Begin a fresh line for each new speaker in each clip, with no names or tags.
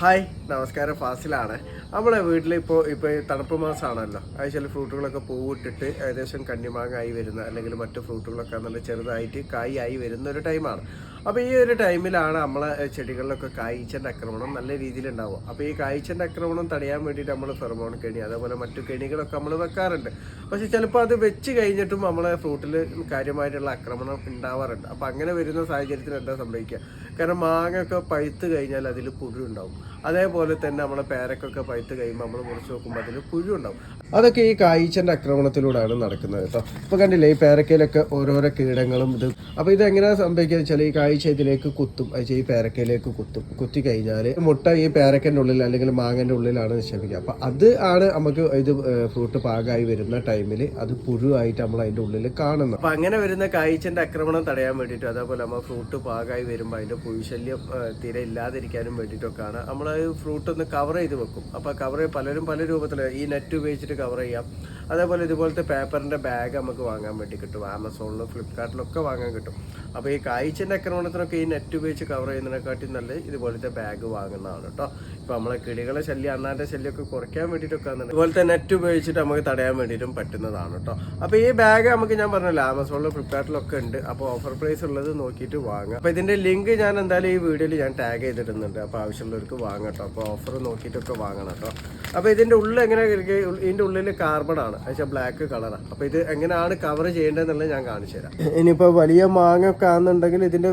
嗨。നമസ്കാരം ഫാസിലാണ്. നമ്മളെ വീട്ടിൽ ഇപ്പോൾ ഇപ്പോൾ തണുപ്പ് മാസമാണല്ലോ അത് ചില ഫ്രൂട്ടുകളൊക്കെ പൂവിട്ടിട്ട് ഏകദേശം കണ്ണിമാങ്ങ ആയി വരുന്ന അല്ലെങ്കിൽ മറ്റു ഫ്രൂട്ടുകളൊക്കെ നല്ല ചെറുതായിട്ട് കായി ആയി വരുന്ന ഒരു ടൈമാണ്. അപ്പോൾ ഈ ഒരു ടൈമിലാണ് നമ്മളെ ചെടികളിലൊക്കെ കായ്ച്ചന്റെ ആക്രമണം നല്ല രീതിയിൽ ഉണ്ടാവുക അപ്പോൾ ഈ കായ്ച്ചന്റെ ആക്രമണം തടയാൻ വേണ്ടിയിട്ട് നമ്മൾ ഫെർമോൺ കെണി അതേപോലെ മറ്റു കെണികളൊക്കെ നമ്മൾ വെക്കാറുണ്ട്. പക്ഷെ ചിലപ്പോൾ അത് വെച്ച് കഴിഞ്ഞിട്ടും നമ്മളെ ഫ്രൂട്ടിൽ കാര്യമായിട്ടുള്ള ആക്രമണം ഉണ്ടാവാറുണ്ട്. അപ്പോൾ അങ്ങനെ വരുന്ന സാഹചര്യത്തിൽ എന്താ സംഭവിക്കുക? കാരണം മാങ്ങ ഒക്കെ പഴുത്ത് കഴിഞ്ഞാൽ അതിൽ പുഴു ഉണ്ടാവും. അതേപോലെ തന്നെ നമ്മളെ പേരക്കൊക്കെ പഴുത്ത് കഴിയുമ്പോൾ നമ്മൾ മുറിച്ച് നോക്കുമ്പോൾ അതിൽ പുഴു ഉണ്ടാവും അതൊക്കെ ഈ കായ്ച്ചന്റെ ആക്രമണത്തിലൂടെയാണ് നടക്കുന്നത് കേട്ടോ. ഇപ്പോൾ കണ്ടില്ലേ ഈ പേരക്കയിലൊക്കെ ഓരോരോ കീടങ്ങളും ഇത്. അപ്പോൾ ഇത് എങ്ങനെയാണ് സംഭവിക്കുക വെച്ചാൽ ഈ കായ്ച്ച ഇതിലേക്ക് കുത്തും. ഈ പേരക്കയിലേക്ക് കുത്തും. കുത്തി കഴിഞ്ഞാൽ മുട്ട ഈ പേരക്കന്റെ ഉള്ളിൽ അല്ലെങ്കിൽ മാങ്ങന്റെ ഉള്ളിലാണ് നിക്ഷേപിക്കുക. അപ്പോൾ അത് ആണ് നമുക്ക് ഇത് ഫ്രൂട്ട് പാകമായി വരുന്ന ടൈമിൽ അത് പുഴുവായിട്ട് നമ്മൾ അതിന്റെ ഉള്ളിൽ കാണുന്നത്. അപ്പോൾ അങ്ങനെ വരുന്ന കായ്ച്ചന്റെ ആക്രമണം തടയാൻ വേണ്ടിയിട്ട് അതേപോലെ നമ്മൾ ഫ്രൂട്ട് പാകമായി വരുമ്പോൾ അതിന്റെ പുഴുശല്യം തീരെ ഇല്ലാതിരിക്കാനും വേണ്ടിയിട്ടൊക്കെയാണ് നമ്മൾ ഫ്രൂട്ട് ഒന്ന് കവർ ചെയ്ത് വെക്കും. അപ്പോൾ കവർ പലരും പല രൂപത്തിൽ ഈ നെറ്റ് ഉപയോഗിച്ചിട്ട് കവർ ചെയ്യാം. അതേപോലെ ഇതുപോലത്തെ പേപ്പറിന്റെ ബാഗ് നമുക്ക് വാങ്ങാൻ വേണ്ടി കിട്ടും. ആമസോണിലും ഫ്ലിപ്കാർട്ടിലൊക്കെ വാങ്ങാൻ കിട്ടും. അപ്പോൾ ഈ കായ്ച്ചന്റെ ആക്രമണത്തിനൊക്കെ ഈ നെറ്റ് ഉപയോഗിച്ച് കവർ ചെയ്യുന്നതിനെക്കാട്ടി നല്ല ഇതുപോലത്തെ ബാഗ് വാങ്ങുന്നതാണ് കേട്ടോ. ഇപ്പോൾ നമ്മളെ കിളികളെ ശല്യം അണ്ണാന്റെ ശല്യമൊക്കെ കുറയ്ക്കാൻ വേണ്ടിയിട്ടൊക്കെ ഇതുപോലത്തെ നെറ്റ് ഉപയോഗിച്ചിട്ട് നമുക്ക് തടയാൻ വേണ്ടിയിട്ടും പറ്റുന്നതാണ് കേട്ടോ. അപ്പോൾ ഈ ബാഗ് നമുക്ക് ഞാൻ പറഞ്ഞല്ലോ ആമസോണിലും ഫ്ലിപ്കാർട്ടിലൊക്കെ ഉണ്ട്. അപ്പോൾ ഓഫർ പ്രൈസ് ഉള്ളത് നോക്കിയിട്ട് വാങ്ങാം. അപ്പോൾ ഇതിന്റെ ലിങ്ക് ഞാൻ എന്തായാലും ഈ വീഡിയോയിൽ ഞാൻ ടാഗ് ചെയ്തിട്ടുണ്ട് അപ്പോൾ ആവശ്യമുള്ളവർക്ക് വാങ്ങാം കേട്ടോ. ഓഫർ നോക്കിയിട്ടൊക്കെ വാങ്ങണം കേട്ടോ. അപ്പോൾ ഇതിന്റെ ഉള്ളിൽ എങ്ങനെ? ഇതിന്റെ ഉള്ളിൽ ആണ്. വെച്ചാൽ ബ്ലാക്ക് കളറാണ് അപ്പോൾ ഇത് എങ്ങനെയാണ് കവർ ചെയ്യേണ്ടതെന്നുള്ളത് ഞാൻ കാണിച്ചു തരാം. ഇനിയിപ്പോൾ വലിയ മാങ്ങ ഒക്കെ ആണെന്നുണ്ടെങ്കിൽ ഇതിന്റെ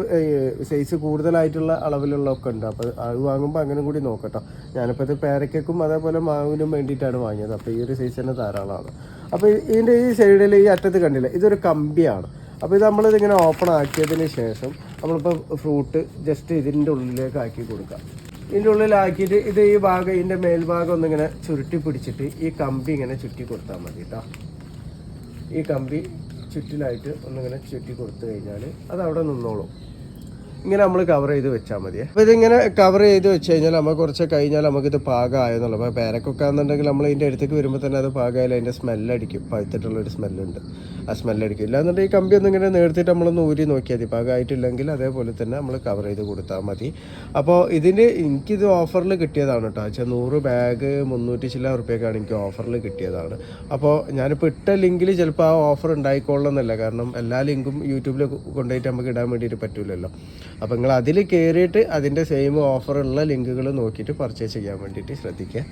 സൈസ് കൂടുതലായിട്ടുള്ള അളവിലുള്ളതൊക്കെ ഉണ്ട്. അപ്പോൾ അത് വാങ്ങുമ്പോൾ അങ്ങനെ കൂടി നോക്കട്ടോ. ഞാനിപ്പോൾ ഇത് പേരയ്ക്കും അതേപോലെ മാവിനും വേണ്ടിയിട്ടാണ് വാങ്ങിയത്. അപ്പോൾ ഈ ഒരു സൈസ് തന്നെ ധാരാളമാണ്. അപ്പോൾ ഇതിന്റെ ഈ സൈഡിൽ ഈ അറ്റത്ത് കണ്ടില്ല? ഇതൊരു കമ്പിയാണ്. അപ്പോൾ ഇത് നമ്മളിതിങ്ങനെ ഓപ്പൺ ആക്കിയതിന് ശേഷം നമ്മളിപ്പോൾ ഫ്രൂട്ട് ജസ്റ്റ് ഇതിന്റെ ഉള്ളിലേക്ക് ആക്കി കൊടുക്കാം. ഇതിന്റെ ഉള്ളിലാക്കിയിട്ട് ഇത് ഈ ഭാഗം ഇതിന്റെ മേൽഭാഗം ഒന്നിങ്ങനെ ചുരുട്ടി പിടിച്ചിട്ട് ഈ കമ്പി ഇങ്ങനെ ചുറ്റി കൊടുത്താൽ മതി കേട്ടോ ഈ കമ്പി ചുറ്റിലായിട്ട് ഒന്നിങ്ങനെ ചുറ്റി കൊടുത്തു കഴിഞ്ഞാൽ അത് അവിടെ നിന്നോളും. ഇങ്ങനെ നമ്മൾ കവർ ചെയ്ത് വെച്ചാൽ മതി അപ്പോൾ ഇതിങ്ങനെ കവർ ചെയ്ത് വെച്ച് കഴിഞ്ഞാൽ നമ്മൾ കുറച്ച് കഴിഞ്ഞാൽ നമുക്കിത് പാകമായെന്നുള്ളൂ അപ്പോൾ പേരക്കൊക്കെ ആണെന്നുണ്ടെങ്കിൽ നമ്മൾ ഇതിന്റെ അടുത്തേക്ക് വരുമ്പോൾ തന്നെ അത് പാകമായാലും അതിന്റെ സ്മെല്ലടിക്കും പഴുത്തിട്ടുള്ളൊരു സ്മെല്ലുണ്ട് ആ സ്മെല്ലടിക്കും ഇല്ലാന്നുണ്ടെങ്കിൽ ഈ കമ്പി ഒന്നും ഇങ്ങനെ നേർത്തിട്ട് നമ്മളൊന്ന് ഊരി നോക്കിയാൽ മതി. പാകമായിട്ടില്ലെങ്കിൽ അതേപോലെ തന്നെ നമ്മൾ കവർ ചെയ്ത് കൊടുത്താൽ മതി. അപ്പോൾ ഇതിന് എനിക്കിത് ഓഫറിൽ കിട്ടിയതാണ് കേട്ടോ. വെച്ചാൽ നൂറ് ബാഗ് മുന്നൂറ്റി ചില റുപ്യക്കാണ് എനിക്ക് ഓഫറിൽ കിട്ടിയതാണ്. അപ്പോൾ ഞാനിപ്പോൾ ഇട്ട ലിങ്കിൽ ചിലപ്പോൾ ആ ഓഫർ ഉണ്ടായിക്കൊള്ളുന്നില്ല കാരണം എല്ലാ ലിങ്കും യൂട്യൂബിൽ കൊണ്ടുപോയിട്ട് നമുക്ക് ഇടാൻ വേണ്ടിയിട്ട് പറ്റില്ലല്ലോ അപ്പോൾ നിങ്ങൾ അതിൽ കയറിയിട്ട് അതിന്റെ സെയിം ഓഫറുള്ള ലിങ്കുകൾ നോക്കിയിട്ട് പർച്ചേസ് ചെയ്യാൻ വേണ്ടിയിട്ട് ശ്രദ്ധിക്കുക.